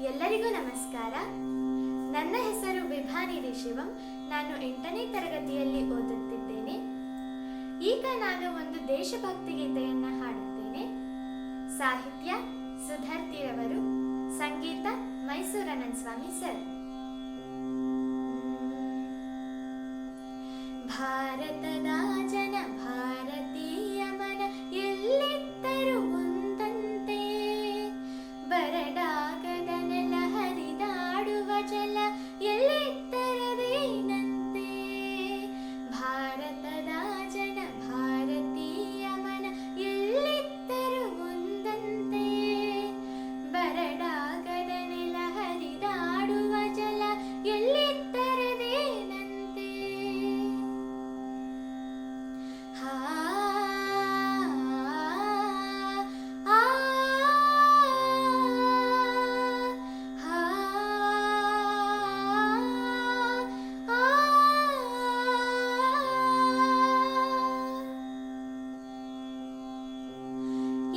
ಎಲ್ಲರಿಗೂ ನಮಸ್ಕಾರ. ನನ್ನ ಹೆಸರು ವಿಭಾನಿ ಶಿವಂ. ನಾನು ಎಂಟನೇ ತರಗತಿಯಲ್ಲಿ ಓದುತ್ತಿದ್ದೇನೆ. ಈಗ ನಾನು ಒಂದು ದೇಶಭಕ್ತಿ ಗೀತೆಯನ್ನು ಹಾಡುತ್ತೇನೆ. ಸಾಹಿತ್ಯ ಸುಧರ್ತಿರವರು, ಸಂಗೀತ ಮೈಸೂರನಂದ ಸ್ವಾಮಿ ಸರ್. ಭಾರತದ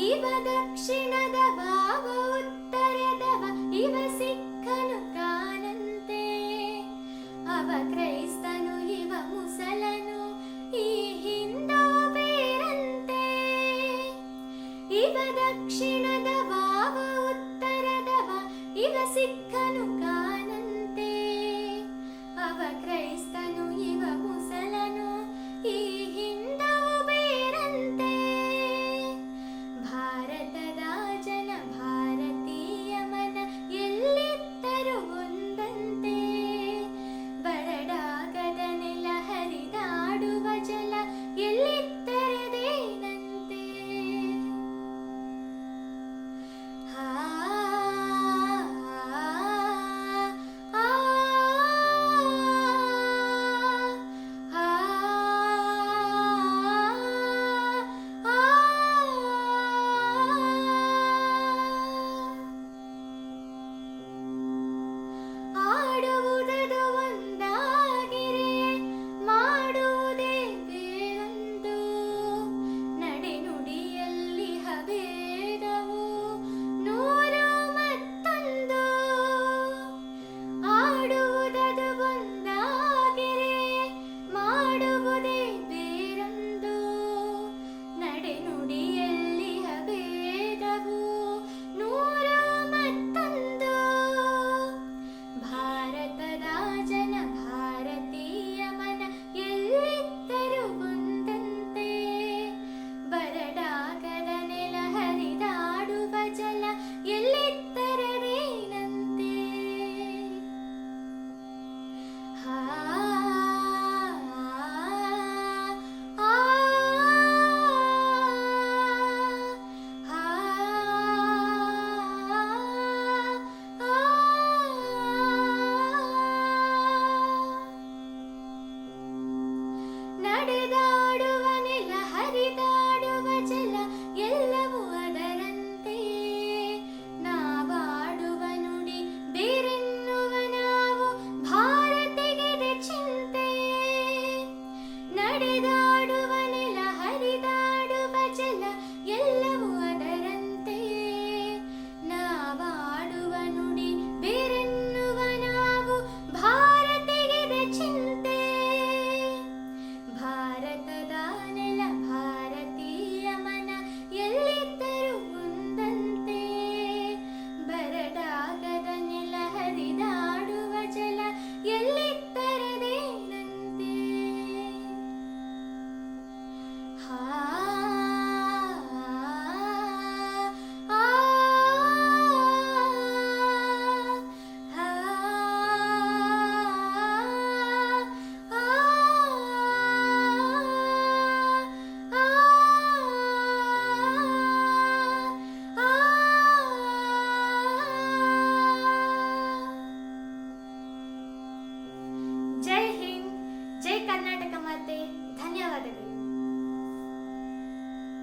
ಇವ ದಕ್ಷಿಣದ ಭಾವ ಉತ್ತರದವ ಇವ ಸಿಕ್ಕನು ಕಾನಂತೆ ಅವ ಕ್ರೈಸ್ತನು ಇವ ಮುಸಲನು ಈ ಹಿಂದೋ ಬೇರಂತೆ ಇವ ದಕ್ಷಿಣದ ಭಾವ ಉತ್ತರದವ ಇವ ಸಿಕ್ಕನು ಕಾನಂತೆ ಅವ ಕ್ರೈಸ್ತನು ಇವ high.